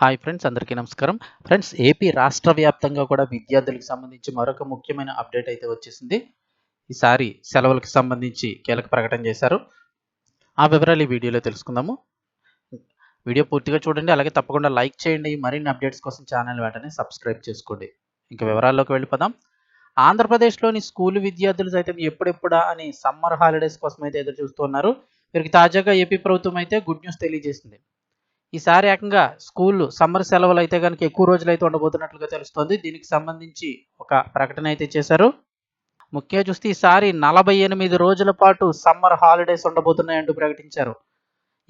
Hi friends అందరికీ నమస్కారం. Friends AP రాష్ట్ర వ్యాప్తంగా కూడా విద్యార్థులకు సంబంధించి మరొక ముఖ్యమైన అప్డేట్ అయితే వచ్చేసింది. ఈసారి సెలవులకు సంబంధించి కీలక ప్రకటన చేశారు. ఆ వివరాలు ఈ వీడియోలో తెలుసుకుందాము. వీడియో పూర్తిగా చూడండి అలాగే తప్పకుండా లైక్ చేయండి. మరిన్ని అప్డేట్స్ కోసం ఛానల్ వెంటనే సబ్స్క్రైబ్ చేసుకోండి. ఇంకా వివరాల్లోకి వెళ్ళిపోదాం. ఆంధ్రప్రదేశ్లోని స్కూల్ విద్యార్థులు సైతం ఎప్పుడెప్పుడా అని సమ్మర్ హాలిడేస్ కోసం అయితే ఎదురు చూస్తున్నారు వీరికి తాజాగా ఏపీ ప్రభుత్వం అయితే గుడ్ న్యూస్ తెలియజేసింది. ఈసారి ఏకంగా స్కూల్ సమ్మర్ సెలవులు అయితే కనుక ఎక్కువ రోజులు అయితే ఉండబోతున్నట్లుగా తెలుస్తోంది. దీనికి సంబంధించి ఒక ప్రకటన అయితే చేశారు. ముఖ్యంగా చూస్తే ఈసారి నలభై ఎనిమిది రోజుల పాటు సమ్మర్ హాలిడేస్ ఉండబోతున్నాయంటూ ప్రకటించారు.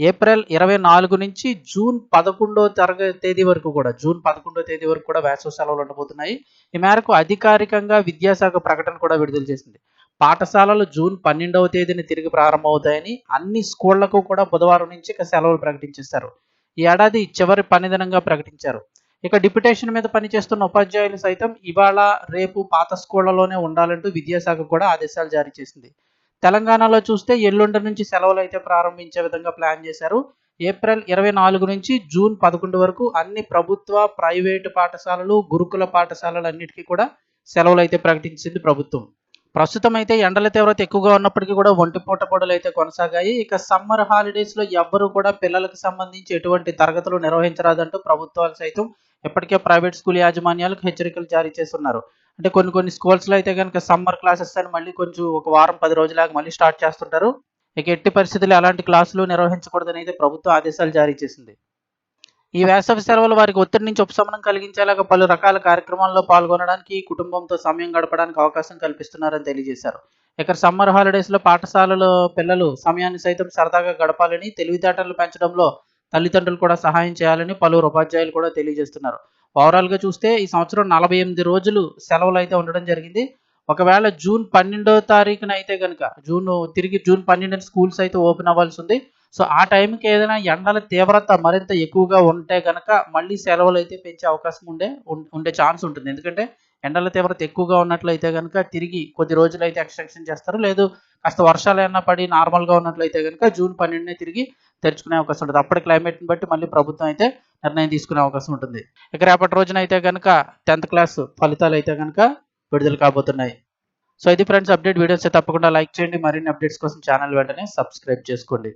ఏప్రిల్ ఇరవై నాలుగు నుంచి జూన్ పదకొండో తరగతి తేదీ వరకు కూడా జూన్ పదకొండో తేదీ వరకు కూడా వేసవి సెలవులు ఉండబోతున్నాయి. ఈ మేరకు అధికారికంగా విద్యాశాఖ ప్రకటన కూడా విడుదల చేసింది. పాఠశాలలు జూన్ పన్నెండవ తేదీని తిరిగి ప్రారంభమవుతాయని అన్ని స్కూళ్ళకు కూడా బుధవారం నుంచి ఇక సెలవులు ప్రకటించేశారు. ఈ ఏడాది చివరి పనిదినంగా ప్రకటించారు. ఇక డిప్యుటేషన్ మీద పనిచేస్తున్న ఉపాధ్యాయులు సైతం ఇవాళ రేపు పాత స్కూళ్ళలోనే ఉండాలంటూ విద్యాశాఖ కూడా ఆదేశాలు జారీ చేసింది. తెలంగాణలో చూస్తే ఎల్లుండి నుంచి సెలవులు అయితే ప్రారంభించే విధంగా ప్లాన్ చేశారు. ఏప్రిల్ ఇరవై నాలుగు నుంచి జూన్ పదకొండు వరకు అన్ని ప్రభుత్వ ప్రైవేటు పాఠశాలలు గురుకుల పాఠశాలలు అన్నిటికీ కూడా సెలవులు అయితే ప్రకటించింది ప్రభుత్వం. ప్రస్తుతం అయితే ఎండల తీవ్రత ఎక్కువగా ఉన్నప్పటికీ కూడా ఒంటి పూట పొడలు అయితే కొనసాగాయి. ఇక సమ్మర్ హాలిడేస్లో ఎవ్వరూ కూడా పిల్లలకు సంబంధించి ఎటువంటి తరగతులు నిర్వహించరాదంటూ ప్రభుత్వాలు సైతం ఇప్పటికే ప్రైవేట్ స్కూల్ యాజమాన్యాలకు హెచ్చరికలు జారీ చేస్తున్నారు. అంటే కొన్ని కొన్ని స్కూల్స్లో అయితే కనుక సమ్మర్ క్లాసెస్ అని మళ్ళీ కొంచెం ఒక వారం పది రోజులాగా మళ్ళీ స్టార్ట్ చేస్తుంటారు. ఇక ఎట్టి పరిస్థితులు ఎలాంటి క్లాసులు నిర్వహించకూడదని అయితే ప్రభుత్వం ఆదేశాలు జారీ చేసింది. ఈ వేసవి సెలవులు వారికి ఒత్తిడి నుంచి ఉపశమనం కలిగించేలాగా పలు రకాల కార్యక్రమాల్లో పాల్గొనడానికి కుటుంబంతో సమయం గడపడానికి అవకాశం కల్పిస్తున్నారని తెలియజేశారు. ఇక్కడ సమ్మర్ హాలిడేస్లో పాఠశాలలో పిల్లలు సమయాన్ని సైతం సరదాగా గడపాలని తెలివితేటలు పెంచడంలో తల్లిదండ్రులు కూడా సహాయం చేయాలని పలువురు ఉపాధ్యాయులు కూడా తెలియజేస్తున్నారు. ఓవరాల్గా చూస్తే ఈ సంవత్సరం నలభై ఎనిమిది రోజులు సెలవులు అయితే ఉండడం జరిగింది. ఒకవేళ జూన్ పన్నెండో తారీఖున అయితే కనుక జూన్ తిరిగి జూన్ పన్నెండున స్కూల్స్ అయితే ఓపెన్ అవ్వాల్సి ఉంది. సో ఆ టైంకి ఏదైనా ఎండల తీవ్రత మరింత ఎక్కువగా ఉంటే కనుక మళ్ళీ సెలవులు అయితే పెంచే అవకాశం ఉండే ఉండే ఛాన్స్ ఉంటుంది. ఎందుకంటే ఎండల తీవ్రత ఎక్కువగా ఉన్నట్లయితే కనుక తిరిగి కొద్ది రోజులు అయితే ఎక్స్టెన్షన్ చేస్తారు. లేదు కాస్త వర్షాలు ఏమైనా పడి నార్మల్గా ఉన్నట్లయితే కనుక జూన్ పన్నెండునే తిరిగి తెరుచుకునే అవకాశం ఉంటుంది. అప్పటి క్లైమేట్ని బట్టి మళ్ళీ ప్రభుత్వం అయితే నిర్ణయం తీసుకునే అవకాశం ఉంటుంది. ఇక రేపటి రోజున అయితే కనుక టెన్త్ క్లాస్ ఫలితాలు అయితే కనుక విడుదల కాబోతున్నాయి. సో ఇది ఫ్రెండ్స్ అప్డేట్ వీడియోస్ తప్పకుండా లైక్ చేయండి. మరిన్ని అప్డేట్స్ కోసం ఛానల్ వెంటనే సబ్స్క్రైబ్ చేసుకోండి.